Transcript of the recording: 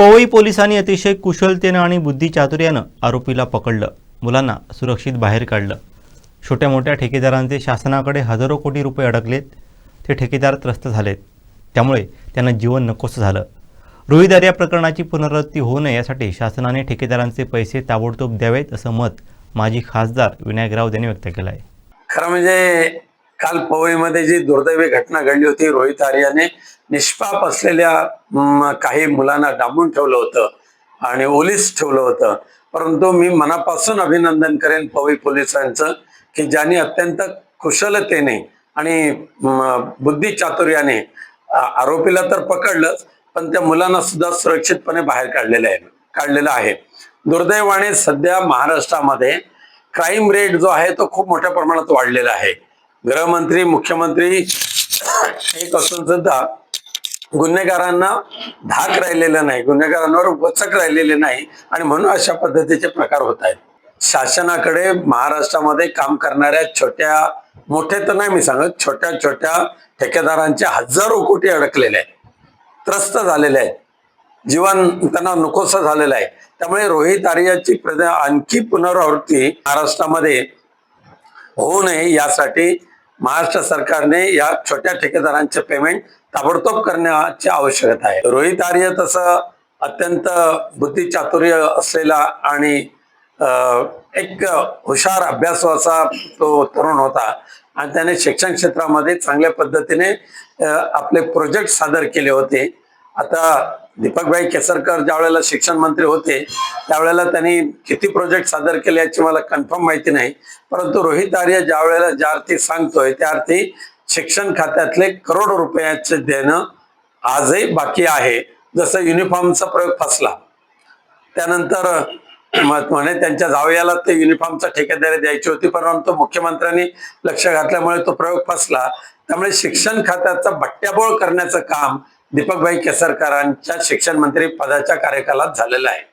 पवई पोलिसांनी अतिशय कुशलतेनं आणि बुद्धिचातुर्यानं आरोपीला पकडलं. मुलांना सुरक्षित बाहेर काढलं. छोट्या मोठ्या ठेकेदारांचे शासनाकडे हजारो कोटी रुपये अडकलेत. ते ठेकेदार त्रस्त झालेत. त्यामुळे त्यांना जीवन नकोसं झालं. रोहिदार या प्रकरणाची पुनरावृत्ती होऊ नये यासाठी शासनाने ठेकेदारांचे पैसे ताबडतोब द्यावेत असं मत माजी खासदार विनायकराव यांनी व्यक्त केलं आहे खरं म्हणजे काल पवईमध्ये जी दुर्दैवी घटना घडली होती रोहित आर्याने निष्पाप असलेल्या काही मुलांना डांबून ठेवलं होतं आणि ओलीस ठेवलं होतं. परंतु मी मनापासून अभिनंदन करेन पवई पोलिसांचं की ज्यांनी अत्यंत कुशलतेने आणि बुद्धिचातुर्याने आरोपीला तर पकडलंच पण त्या मुलांना सुद्धा सुरक्षितपणे बाहेर काढलेलं आहे काढलेलं आहे. दुर्दैवाने सध्या महाराष्ट्रामध्ये क्राईम रेट जो आहे तो खूप मोठ्या प्रमाणात वाढलेला आहे. गृहमंत्री मुख्यमंत्री एक असून सुद्धा गुन्हेगारांना धाक राहिलेला नाही गुन्हेगारांवर वचक राहिलेले नाही आणि म्हणून अशा पद्धतीचे प्रकार होत आहेत. शासनाकडे महाराष्ट्रामध्ये काम करणाऱ्या छोट्या मोठे तर नाही मी सांगत छोट्या छोट्या ठेकेदारांचे हजारो कोटी अडकलेले आहेत. त्रस्त झालेले आहेत. जीवन त्यांना नकोसं झालेलं आहे. त्यामुळे रोहित आर्याची आणखी पुनरावृत्ती महाराष्ट्रामध्ये होऊ नये यासाठी महाराष्ट्र सरकारने या छोट्या ठेकेदारांचे पेमेंट ताबडतोब करण्याची आवश्यकता आहे. रोहित आर्य तसं अत्यंत बुद्धिचातुर्य असलेला आणि एक हुशार अभ्यासू असा तो तरुण होता आणि त्याने शिक्षण क्षेत्रामध्ये चांगल्या पद्धतीने आपले प्रोजेक्ट सादर केले होते. आता दीपकभाई केसरकर ज्यावेळेला शिक्षण मंत्री होते त्यावेळेला त्यांनी किती प्रोजेक्ट सादर केले याची मला कन्फर्म माहिती नाही. परंतु रोहित आर्य ज्या वेळेला ज्या अर्थी सांगतोय त्या अर्थी शिक्षण खात्यातले करोड रुपयाचे देणं आजही बाकी आहे. जसं युनिफॉर्मचा प्रयोग फसला. त्यानंतर म्हणे त्यांच्या जावयाला ते युनिफॉर्मचा ठेकेदारी द्यायची होती परंतु मुख्यमंत्र्यांनी लक्ष घातल्यामुळे तो प्रयोग फसला. त्यामुळे शिक्षण खात्याचा बट्ट्याबोळ करण्याचं काम दीपकभाई केसरकरांच्या शिक्षण मंत्री पदाच्या कार्यकालात झालेला आहे.